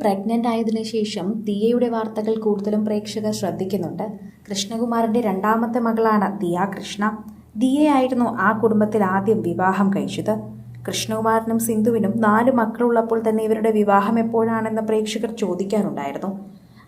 Pregnant ആയതിനു ശേഷം ദിയയുടെ വാർത്തകൾ കൂടുതലും പ്രേക്ഷകർ ശ്രദ്ധിക്കുന്നുണ്ട്. കൃഷ്ണകുമാറിന്റെ രണ്ടാമത്തെ മകളാണ് ദിയ കൃഷ്ണ. ദിയയായിരുന്നു ആ കുടുംബത്തിൽ ആദ്യം വിവാഹം കഴിച്ചത്. കൃഷ്ണകുമാറിനും സിന്ധുവിനും നാല് മക്കളുള്ളപ്പോൾ തന്നെ ഇവരുടെ വിവാഹം എപ്പോഴാണെന്ന് പ്രേക്ഷകർ ചോദിക്കാറുണ്ടായിരുന്നു.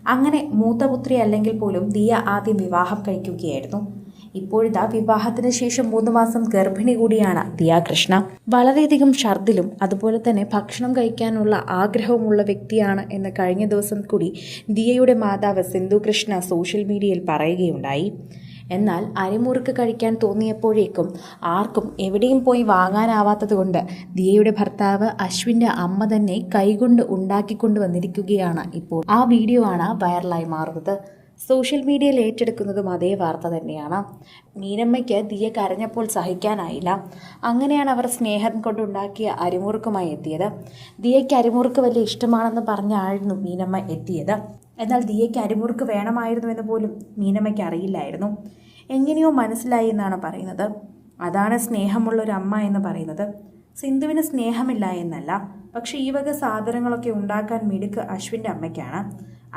അങ്ങനെ മൂത്തപുത്രി അല്ലെങ്കിൽ പോലും ദിയ ആദ്യം വിവാഹം കഴിക്കുകയായിരുന്നു. ഇപ്പോഴിതാ വിവാഹത്തിന് ശേഷം മൂന്ന് മാസം ഗർഭിണി കൂടിയാണ് ദിയ കൃഷ്ണ വളരെയധികം ഛർദിലും അതുപോലെ തന്നെ ഭക്ഷണം കഴിക്കാനുള്ള ആഗ്രഹവുമുള്ള വ്യക്തിയാണ് എന്ന് കഴിഞ്ഞ ദിവസം കൂടി ദിയയുടെ മാതാവ് സിന്ധു കൃഷ്ണ സോഷ്യൽ മീഡിയയിൽ പറയുകയുണ്ടായി. എന്നാൽ അരിമുറുക്ക് കഴിക്കാൻ തോന്നിയപ്പോഴേക്കും ആർക്കും എവിടെയും പോയി വാങ്ങാനാവാത്തതുകൊണ്ട് ദിയയുടെ ഭർത്താവ് അശ്വിന്റെ അമ്മ തന്നെ കൈകൊണ്ട് ഉണ്ടാക്കിക്കൊണ്ടു വന്നിരിക്കുകയാണ് ഇപ്പോൾ. ആ വീഡിയോ ആണ് വൈറലായി മാറുന്നത്. സോഷ്യൽ മീഡിയയിൽ ഏറ്റെടുക്കുന്നതും അതേ വാർത്ത തന്നെയാണ്. മീനമ്മയ്ക്ക് ദിയ കരഞ്ഞപ്പോൾ സഹിക്കാനായില്ല. അങ്ങനെയാണ് അവർ സ്നേഹം കൊണ്ടുണ്ടാക്കിയ അരിമുറുക്കുമായി എത്തിയത്. ദിയയ്ക്ക് അരിമുറുക്ക് വലിയ ഇഷ്ടമാണെന്ന് പറഞ്ഞായിരുന്നു മീനമ്മ എത്തിയത്. എന്നാൽ ദിയയ്ക്ക് അരിമുറുക്ക് വേണമായിരുന്നു എന്ന് പോലും മീനമ്മയ്ക്ക് അറിയില്ലായിരുന്നു. എങ്ങനെയോ മനസ്സിലായി എന്നാണ് പറയുന്നത്. അതാണ് സ്നേഹമുള്ള ഒരു അമ്മ എന്ന് പറയുന്നത്. സിന്ധുവിന് സ്നേഹമില്ല എന്നല്ല. പക്ഷേ ഈ വക സാധനങ്ങളൊക്കെ ഉണ്ടാക്കാൻ മിടുക്ക് അശ്വിന്റെ അമ്മയ്ക്കാണ്.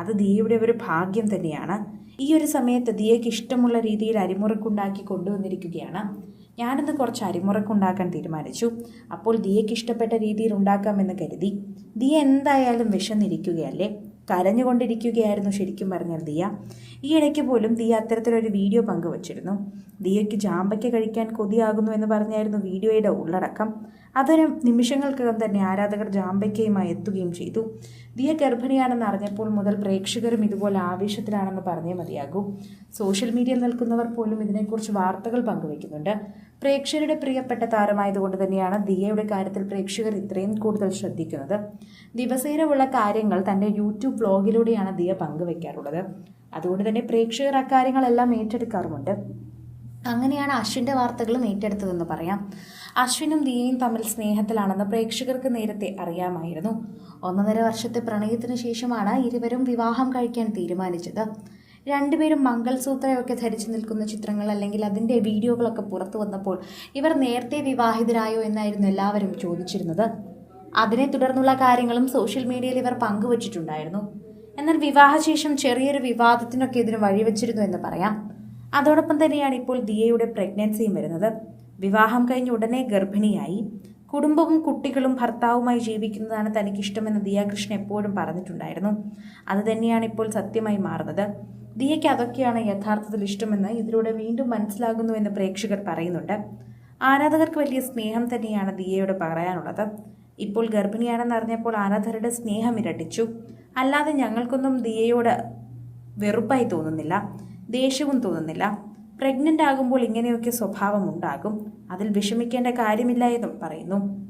അത് ദിയയുടെ ഒരു ഭാഗ്യം തന്നെയാണ്. ഈ ഒരു സമയത്ത് ദിയയ്ക്ക് ഇഷ്ടമുള്ള രീതിയിൽ അരിമുറക്കുണ്ടാക്കി കൊണ്ടുവന്നിരിക്കുകയാണ്. ഞാനിന്ന് കുറച്ച് അരിമുറക്കുണ്ടാക്കാൻ തീരുമാനിച്ചു. അപ്പോൾ ദിയയ്ക്ക് ഇഷ്ടപ്പെട്ട രീതിയിൽ ഉണ്ടാക്കാമെന്ന് കരുതി. ദിയ എന്തായാലും വിശന്നിരിക്കുകയല്ലേ? കരഞ്ഞുകൊണ്ടിരിക്കുകയായിരുന്നു ശരിക്കും പറഞ്ഞാൽ ദിയ. ഈ ഇടയ്ക്ക് പോലും ദിയ അത്തരത്തിലൊരു വീഡിയോ പങ്കുവച്ചിരുന്നു. ദിയയ്ക്ക് ജാമ്പയ്ക്ക് കഴിക്കാൻ കൊതിയാകുന്നു എന്ന് പറഞ്ഞായിരുന്നു വീഡിയോയുടെ ഉള്ളടക്കം. അതൊരു നിമിഷങ്ങൾക്കകം തന്നെ ആരാധകർ ജാമ്പയ്ക്കയുമായി എത്തുകയും ചെയ്തു. ദിയ ഗർഭിണിയാണെന്ന് അറിഞ്ഞപ്പോൾ മുതൽ പ്രേക്ഷകരും ഇതുപോലെ ആവേശത്തിലാണെന്ന് പറഞ്ഞേ മതിയാകൂ. സോഷ്യൽ മീഡിയയിൽ നിൽക്കുന്നവർ പോലും ഇതിനെക്കുറിച്ച് വാർത്തകൾ പങ്കുവയ്ക്കുന്നുണ്ട്. പ്രേക്ഷകരുടെ പ്രിയപ്പെട്ട താരമായതുകൊണ്ട് തന്നെയാണ് ദിയയുടെ കാര്യത്തിൽ പ്രേക്ഷകർ ഇത്രയും കൂടുതൽ ശ്രദ്ധിക്കുന്നത്. ദിവസേനമുള്ള കാര്യങ്ങൾ തന്റെ യൂട്യൂബ് വ്ലോഗിലൂടെയാണ് ദിയ പങ്കുവെക്കാറുള്ളത്. അതുകൊണ്ട് തന്നെ പ്രേക്ഷകർ അക്കാര്യങ്ങളെല്ലാം ഏറ്റെടുക്കാറുമുണ്ട്. അങ്ങനെയാണ് അശ്വിന്റെ വാർത്തകളും ഏറ്റെടുത്തതെന്ന് പറയാം. അശ്വിനും ദിയയും തമ്മിൽ സ്നേഹത്തിലാണെന്ന് പ്രേക്ഷകർക്ക് നേരത്തെ അറിയാമായിരുന്നു. ഒന്നര വർഷത്തെ പ്രണയത്തിന് ശേഷമാണ് ഇരുവരും വിവാഹം കഴിക്കാൻ തീരുമാനിച്ചത്. രണ്ടുപേരും മംഗൾസൂത്രയൊക്കെ ധരിച്ചു നിൽക്കുന്ന ചിത്രങ്ങൾ അല്ലെങ്കിൽ അതിന്റെ വീഡിയോകളൊക്കെ പുറത്തു വന്നപ്പോൾ ഇവർ നേരത്തെ വിവാഹിതരായോ എന്നായിരുന്നു എല്ലാവരും ചോദിച്ചിരുന്നത്. അതിനെ തുടർന്നുള്ള കാര്യങ്ങളും സോഷ്യൽ മീഡിയയിൽ ഇവർ പങ്കുവച്ചിട്ടുണ്ടായിരുന്നു. എന്നാൽ വിവാഹശേഷം ചെറിയൊരു വിവാദത്തിനൊക്കെ ഇതിന് വഴിവെച്ചിരുന്നു എന്ന് പറയാം. അതോടൊപ്പം തന്നെയാണ് ഇപ്പോൾ ദിയയുടെ പ്രഗ്നൻസിയും വരുന്നത്. വിവാഹം കഴിഞ്ഞ് ഉടനെ ഗർഭിണിയായി. കുടുംബവും കുട്ടികളും ഭർത്താവുമായി ജീവിക്കുന്നതാണ് തനിക്കിഷ്ടമെന്ന് ദിയാകൃഷ്ണൻ കൃഷ്ണ എപ്പോഴും പറഞ്ഞിട്ടുണ്ടായിരുന്നു. അത് തന്നെയാണ് ഇപ്പോൾ സത്യമായി മാറുന്നത്. ദിയയ്ക്ക് അതൊക്കെയാണ് യഥാർത്ഥത്തിൽ ഇഷ്ടമെന്ന് ഇതിലൂടെ വീണ്ടും മനസ്സിലാകുന്നുവെന്ന് പ്രേക്ഷകർ പറയുന്നുണ്ട്. ആരാധകർക്ക് വലിയ സ്നേഹം തന്നെയാണ് ദിയയോട് പറയാനുള്ളത്. ഇപ്പോൾ ഗർഭിണിയാണെന്ന് അറിഞ്ഞപ്പോൾ ആരാധകരുടെ സ്നേഹം ഇരട്ടിച്ചു. അല്ലാതെ ഞങ്ങൾക്കൊന്നും ദിയയോട് വെറുപ്പായി തോന്നുന്നില്ല ദേഷ്യവും തോന്നുന്നില്ല. പ്രഗ്നന്റ് ആകുമ്പോൾ ഇങ്ങനെയൊക്കെ സ്വഭാവം ഉണ്ടാകും. അതിൽ വിഷമിക്കേണ്ട കാര്യമില്ല എന്നും പറയുന്നു.